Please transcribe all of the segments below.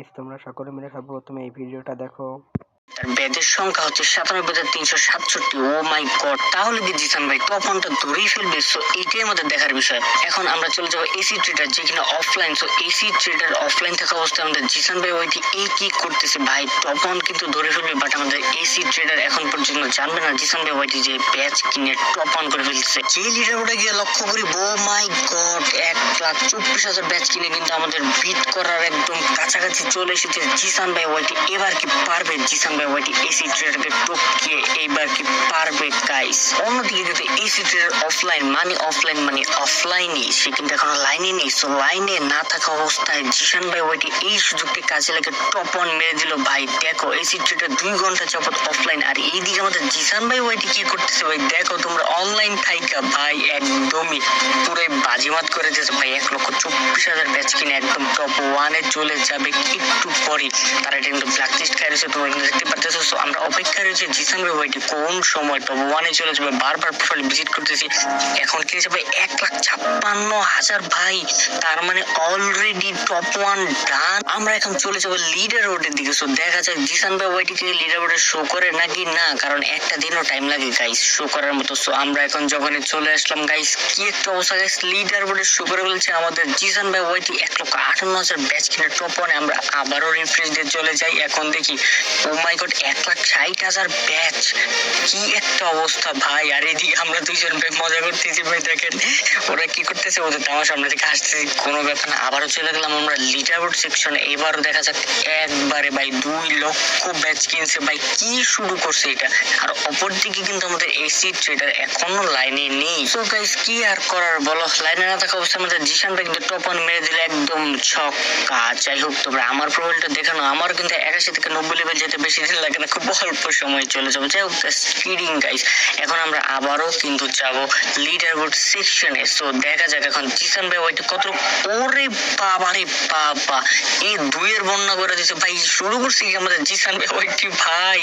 Guys তোমরা সকলে মিলে সর্বপ্রথমে এই ভিডিওটা দেখো। তার সংখ্যা হচ্ছে সাতানব্বই হাজার তিনশো সাতষট্টি। ও মাই গড, তাহলে কি জিসান ভাই, তপনটা ধরেই ফেলবে। সো এইটাই আমাদের দেখার বিষয়। এখন আমরা চলে যাব এসি ট্রেডার যে কিনা offline so AC trader offline থাকা অবস্থায় আমাদের জিসান ভাই ওইটি এই কি করতেছে। ভাই, তপন কিন্তু ধরে ফেলবে বাট আমাদের এসি ট্রেডার এখন পর্যন্ত জানবে না জিসান ভাই ওইটি যে ব্যাচ কিনে টপ অন করে ফেলছে। যে লিডার ওটা গিয়ে লক্ষ্য করি, ও মাই গড, এক লাখ চব্বিশ হাজার ব্যাচ কিনে কিন্তু আমাদের বিট করার একদম কাছাকাছি চলে এসেছে জিসান ভাই ওইটি। এবার কি পারবে জিসান ভাই ওইটি এসি ট্রেডারকে টপকিয়ে এইবার কি পারবে গাইস অন্যদিকে কিন্তু এসি ট্রেডার অফলাইন মানে অফলাইন মানে অফলাইনই সে কিন্তু এখনও লাইনে নেই। সো লাইনে না থাকা অবস্থায় জিসান ভাই ওইটি এই সুযোগটি কাজে লাগে টপ অন মেরে দিল ভাই। দেখো এসি ট্রেডার দুই ঘণ্টা যাবত অফলাইন আর এইদিকে আমাদের জিসান ভাই ওইটি কি করতেছে ভাই? দেখো, তোমরা অনলাইন থাইকা ভাই, একদমই পুরো বাজিমাত করে দিয়েছে ভাই। এক লক্ষ চব্বিশ হাজার ব্যাচ কিনে একদম টপ ওয়ানে চলে যাবে একটু পরে। তারা এটা কিন্তু ব্ল্যাক লিস্ট খাই রয়েছে, তোমরা দেখতে পাচ্ছ আমরা অপেক্ষা রয়েছে জিসান ভাই ওইটি কোন সময় টপ ওয়ানে চলে যাবে, বারবার প্রোফাইল ভিজিট করতেছি। এখন কি হয়েছে এক লাখ ছাপ্পান্ন হাজার ভাই। তার মানে অলরেডি টপ ওয়ান ডান আমরা এখন চলে যাব লিডার রোডের দিকে। সো দেখা যাক, জিসান ভাই ওইটিকে লিডার রোডে শো করে নাকি না? কারণ একটা দিনও টাইম লাগে গাইস শো করার মতো। সো আমরা এখন যখন চলে আসলাম গাইস কি একটা অবস্থা গাইস লিডার বোর্ডে শো করে বলছে আমাদের জিসান ভাই ওইটি এক লক্ষ আটান্ন হাজার ব্যাচ কিনে টপ ওয়ানে আমরা আবারও রিফ্রেশ দিয়ে চলে যাই। এখন দেখি ও মাই গড এক লাখ ষাট হাজার ব্যাচ কি একটা অবস্থা। ভাই, আর এদিকে আমরা দুইজন ভাই মজা করতেছি, ভাই, দেখেন। ওরা কি করতেছে? ওদের আমার সামনে থেকে আসতেছি কোনো ব্যাপার না। আবারও চলে গেলাম আমরা লিডার বোর্ড সেকশনে এবারও দেখা যাক একবারে, ভাই, দুই লক্ষ ব্যাচ কিনছে। ভাই, কি শুরু করছে এটা? আর অপর দিকে কিন্তু আমাদের এসি ট্রেডার এখনও লাইনে নেই। সো গাইস কি আর করার বলো? লাইনে না থাকা অবস্থায় আমাদের জিশান ভাই কিন্তু টপ অন মেরে দিলে, একদম ছক্কা। যাই হোক, তোমরা আমার প্রোফাইলটা দেখানো আমার কিন্তু একাশি থেকে নব্বই লেভেল যেতে বেশি দিন লাগে না, খুব অল্প সময় চলে যাব। যাই হোক স্পিডিং গাইস এখন আমরা আবারও কিন্তু যাব লিডার বোর্ড সেকশনে সো দেখা যাক এখন জিসান ভাই ওইটা কত ওরে বাবা রে বাবা। এই দুইয়ের বন্যা করে দিছে ভাই, শুরু করছে কি আমাদের জিসান ভাই ওইটি ভাই,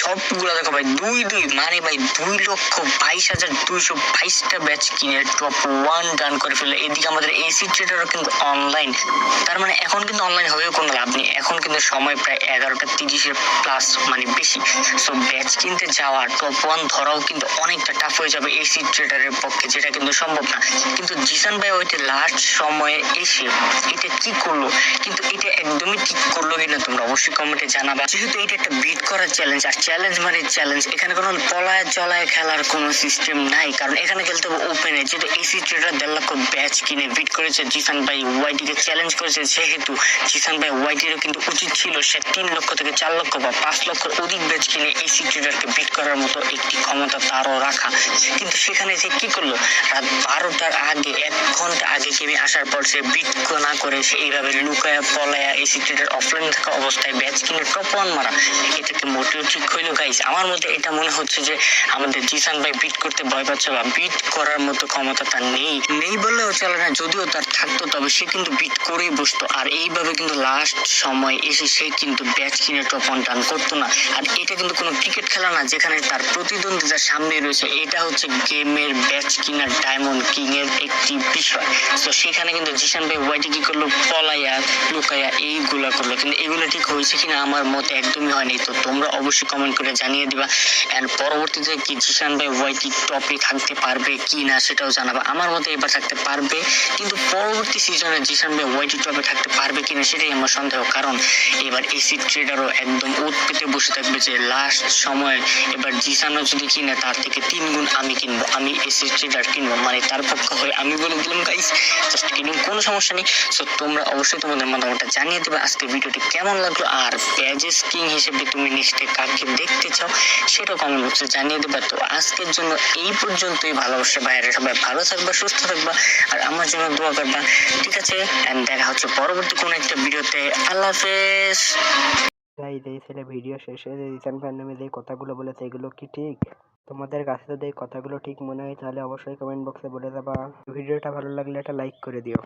সবগুলো দেখো ভাই, দুই দুই। মানে ভাই, দুই লক্ষ বাইশ হাজার দুইশো বাইশটা ব্যাচ কিনে টপ ওয়ান ডান করে ফেলল। এদিকে আমাদের এসি ট্রেডারও কিন্তু অনলাইন তার মানে এখন কিন্তু অনলাইন হয়েও কোনো লাভ কিন্তু সময় প্রায় এগারোটা তিরিশের প্লাস মানে বেশি। সো ব্যাচ কিনতে যাওয়া টপ ওয়ান ধরাও কিন্তু অনেকটা টাফ হয়ে যাবে এসি ট্রেডারের পক্ষে, যেটা কিন্তু সম্ভব না। কিন্তু জিসান ভাই ওইটা লাস্ট সময়ে এসে এটা কি করল? কিন্তু এটা একদমই ঠিক করল কিনা তোমরা অবশ্যই কমেন্টে জানাবা। যেহেতু এটা একটা বিট করার চ্যালেঞ্জ আর চ্যালেঞ্জ মানে চ্যালেঞ্জ এখানে কোনো পলায় চলায় খেলার কোনো সিস্টেম নাই। কারণ এখানে খেলতে হবে ওপেনে যেহেতু এসি ট্রেডার দেড় লক্ষ ব্যাচ কিনে বিট করেছে জিসান ভাই ওয়াইটিকে চ্যালেঞ্জ করেছে, সেহেতু জিসান ভাই ওয়াইটিরও কিন্তু উচিত ছিল সে তিন লক্ষ থেকে চার লক্ষ বা পাঁচ লক্ষের অধিক ব্যাচ কিনে এসি ট্রেডারকে বিট করার মতো একটি ক্ষমতা তারও রাখা। কিন্তু সেখানে সে কি করল? রাত বারোটার আগে, এক ঘণ্টা আগে গেমে আসার পর সে বিট না করে সে এইভাবে লুকায়া পলায়া এসি ট্রেডার অফলাইন থাকা অবস্থায় ব্যাচ কিনে টপ ওয়ান মারা। এটা কি মোটেও ঠিক হইল। গাইস আমার মধ্যে এটা মনে হচ্ছে যে আমাদের জিসান ভাই বিট করতে ভয় পাচ্ছে বা বিট করার মতো ক্ষমতা তার নেই। নেই বললেও চলে না, যদিও তার থাকতো, তবে সে কিন্তু বিট করেই বসতো। আর এইভাবে কিন্তু লাস্ট সময় এসে সে কিন্তু ব্যাচ কিনে টপ ওয়ান টান করতো না। আর এটা কিন্তু কোনো ক্রিকেট খেলা না, যেখানে তার প্রতিদ্বন্দ্বিতার সামনে রয়েছে, এটা হচ্ছে গেমের ব্যাচ কিনার ডায়মন্ড কিং এর একটি বিষয়। তো সেখানে কিন্তু জিসান ভাই ওয়াইটি কি করল? পলাইয়া, লুকাইয়া এইগুলা করল। কিন্তু এগুলো ঠিক হয়েছে কিনা আমার মতে একদমই হয়নি। তো তোমরা অবশ্যই কমেন্ট করে জানিয়ে দিবা। এন্ড পরবর্তীতে কি জিসান ভাই ওয়াইটি টপে থাকতে পারবে কি না সেটাও জানাবা। আমার মতে এবার থাকতে পারবে। কিন্তু পরবর্তী সিজনে জিসান ভাই ওয়াইটি টপে থাকতে পারবে কিনা সেটাই আমার সন্দেহ। কারণ এবার এসি ট্রেডারও একদম উত পেতে বসে থাকবে যে লাস্ট সময় এবার জিসানও যদি কিনে, তার থেকে তিন গুণ আমি কিনবো, আমি এসি ট্রেডার কিনবো। মানে তার পক্ষ হয়ে আমি বলে দিলাম গাইস জাস্ট কিনুন কোনো সমস্যা নেই। সো তোমরা অবশ্যই তোমাদের মতামতটা জানিয়ে দেবে, আজকে ভিডিওটি কেমন লাগল, আর প্যাজেস কিং হিসেবে তুমি নেক্সটে কাকে দেখতে চাও সেটাও কমেন্ট বক্সে জানিয়ে দেবে। তো, আজকের জন্য এই পর্যন্তই, ভালোবাসা বাইরে সবাই ভালো থাকবা, সুস্থ থাকবা, আর আমার জন্য দোয়া করবা। ঠিক আছে দেখা হচ্ছে পরবর্তী কোনো একটা ভিডিওতে। আল্লাহ হাফেজ। গাইস এই ছেলে ভিডিও শেষে যে রিসান নামে যে কথাগুলো বলেছে, এগুলো কি ঠিক? তোমাদের কাছে যদি এই কথাগুলো ঠিক মনে হয়, তাহলে অবশ্যই কমেন্ট বক্সে বলে দেবা। ভিডিওটা ভালো লাগলে একটা লাইক করে দিও।